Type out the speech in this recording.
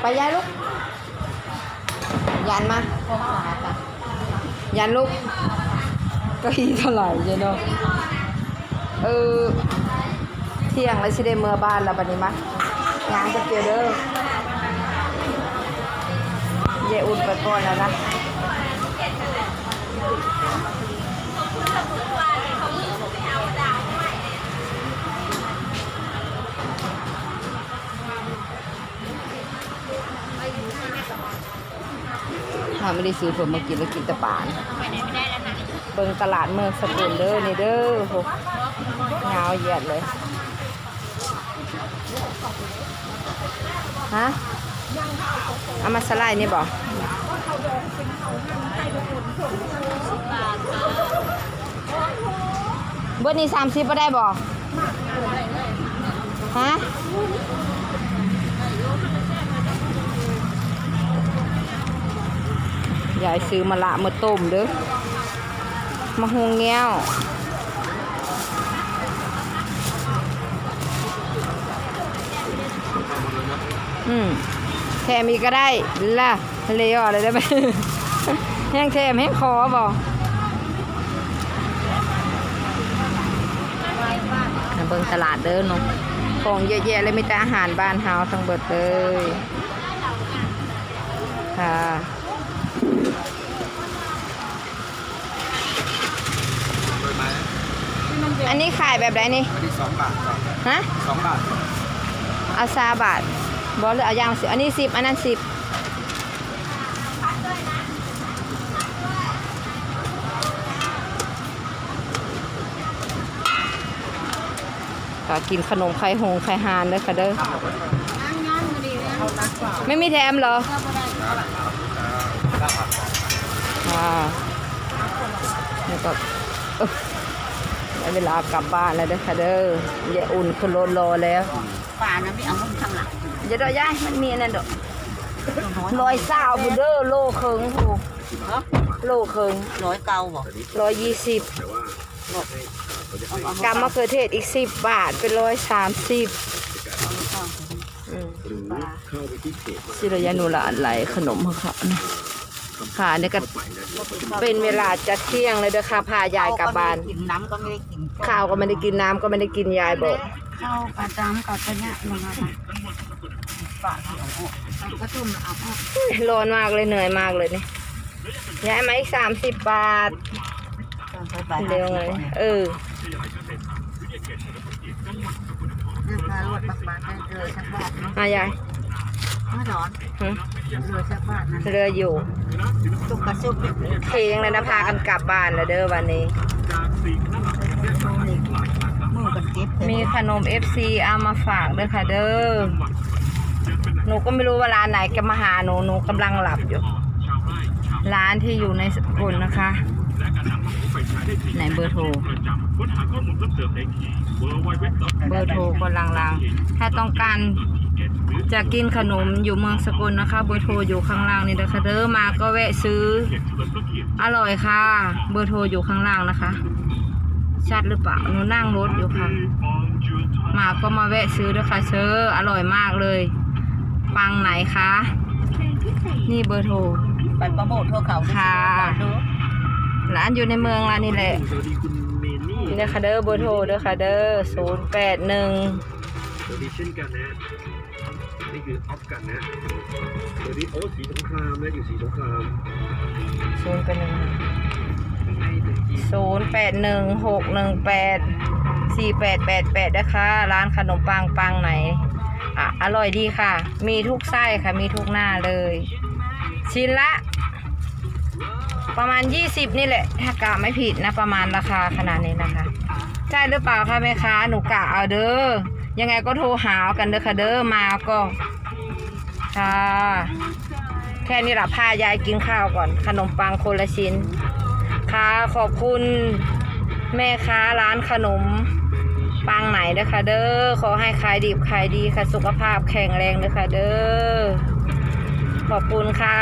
ไปยายลูก ยันมา ยันลูกก็อีเท่าไหร่เจ้าเนาะเออ เที่ยงแล้วสิได้เมื่อบ้านแล้วบัดนี้มะงานจะเกี่ยวเด้อเยอุ่นไปก่อนแล้วนะ ไม่ได้ซื้อผมมากินแล้วกินแต่ปานเบิ่งตลาดเมืองสกุลเด้อนี่เด้อโหเงาเหยียดเลยฮะเอามาสไลด์นี่บ่เบิดนี้สามสิบบ่ได้บ่ฮะ ยายซื้อมาละมาต้มเด้อมาหุงเงี้ยวอืมแถมอีกก็ได้ล่ะเลยอะเลยได้ไหมแห้งแถมแห้งคอบ่เบิ่งตลาดเด้อเนาะของเยอะแยะเลยมีแต่อาหารบ้านเฮาทั้งเบิดเลยค่ะ อันนี้ขายแบบไหนนี่อันนี้สองบาทครับฮะสองบาทเอาซาบาทบอหรือเอาอย่างสิอันนี้สิบอันนั้นสิบก็กินขนมไข่หงไข่ฮานเลยค่ะเด้อไม่มีแถมเหรอค่ะนี่ก็เอ้อ ได้เวลากลับบ้านแล้วเด้อค่ะเด้อยายอุ่นขึ้นรถรอแล้วป่านะไม่เอาคนข้างหลังอย่าดอกย้ายมันมีอันนั่นดอกร้อยสาวบุเด้อโลเคิงโหเนาะโลเคิงร้อยเก้าบอกร้อยยี่สิบกำมะเขือเทศอีกสิบบาทเป็นร้อยสามสิบสิระยะหนูละอันไหลขนมค่ะนะ ค่ะนี่ก็เป็นเวลาจะเที่ยงเลยเด้อค่ะพายายกลับบ้าน กินน้ำก็ไม่ได้กินข้าวก็ไม่ได้กินน้ำก็ไม่ได้กินยายบอก ข้าวกระจำกับกระเนี่ยลงมาป่าเอาออกกระตุ้มเอาออกอุ๊ยร้อนมากเลยเหนื่อยมากเลยนี่ยายมาอีกสามสิบบาท เร็วเลยเออ เรื่องการรวดบักบาทได้เจอสักบาทเนาะ มายายไม่ร้อนหึ เรือสักบาทนะเรืออยู่ตุกกระซุบเนี่ยเพลงเลยนะพากันกลับบ้านแล้วเด้อวันนี้มือกันเก็บมีขนม FC เอามาฝากด้วยค่ะเด้อ หนูก็ไม่รู้ว่าร้านไหนจะมาหาหนู หนูกำลังหลับอยู่ ร้านที่อยู่ในสกุลนะคะ ไหนเบอร์โทร เบอร์โทรก็ลางๆ ถ้าต้องการ จะกินขนมอยู่เมืองสกลนะคะเบอร์โทรอยู่ข้างล่างนี่นะคะเด้อมาก็แวะซื้อ อร่อยค่ะ เบอร์โทรอยู่ข้างล่างนะคะชัดหรือเปล่าหนูนั่งรถอยู่ค่ะ มาก็มาแวะซื้อด้วยค่ะเชออร่อยมากเลยปังไหนคะนี่เบอร์โทรไปโปรโมททั่วเขาค่ะดูร้านอยู่ในเมืองร้านนี่แหละสวัสดีคุณเมนี่นี่นะคะเด้อเบอร์โทรเด้อค่ะเด้อศูนย์แปดหนึ่งสวัสดีเช่ นกันนะนี่คือออฟกันนะสวัสดีโอ้สีสงครามนะอยู่สีสงครามศูนย์แปดหนึ่งศูนย์แปดหนึ่งหกหนึ่งแปดสี่แปดแปดแปดนะคะ ร้านขนมปังปังไหนอะอร่อยดีค่ะ มีทุกไส้ค่ะ มีทุกหน้าเลย ชิ้นละ ประมาณ 20 นี่แหละ ถ้ากะไม่ผิดนะ ประมาณราคาขนาดนี้นะคะ ใช่หรือเปล่าคะแม่ค้าหนูกะเอาเด้อ ยังไงก็โทรหากันเด้อค่ะเด้อมาก็ค่ะแค่นี้ละพายายกินข้าวก่อน ขนมปังคนละชิ้น ค่ะขอบคุณแม่ค้าร้านขนมปังไหนนะคะเด้อขอให้ขายดีขายดีค่ะสุขภาพแข็งแรงเลยค่ะเด้อขอบคุณค่ะ